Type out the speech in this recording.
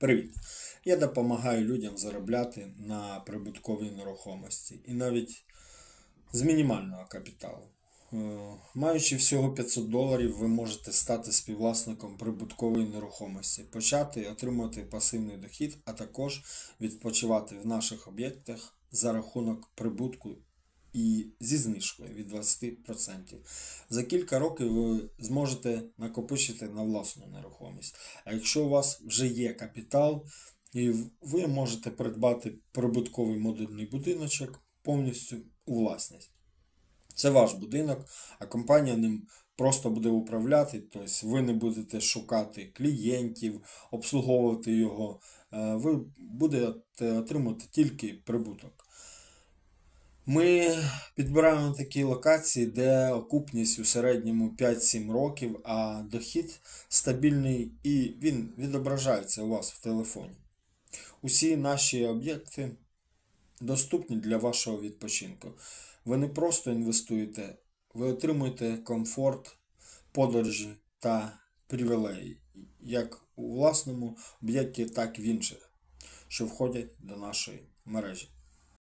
Привіт! Я допомагаю людям заробляти на прибутковій нерухомості і навіть з мінімального капіталу. Е, Маючи всього 500 доларів, ви можете стати співвласником прибуткової нерухомості, почати отримувати пасивний дохід, а також відпочивати в наших об'єктах за рахунок прибутку і зі знижкою від 20%. За кілька років ви зможете накопичити на власну нерухомість. А якщо у вас вже є капітал, і ви можете придбати прибутковий модульний будиночок повністю у власність. Це ваш будинок, а компанія ним просто буде управляти. Тобто ви не будете шукати клієнтів, обслуговувати його. Е, Ви будете отримувати тільки прибуток. Ми підбираємо такі локації, де окупність у середньому 5-7 років, а дохід стабільний і він відображається у вас в телефоні. Усі наші об'єкти доступні для вашого відпочинку. Ви не просто інвестуєте, ви отримуєте комфорт, подорожі та привілеї, як у власному об'єкті, так і в інших, що входять до нашої мережі.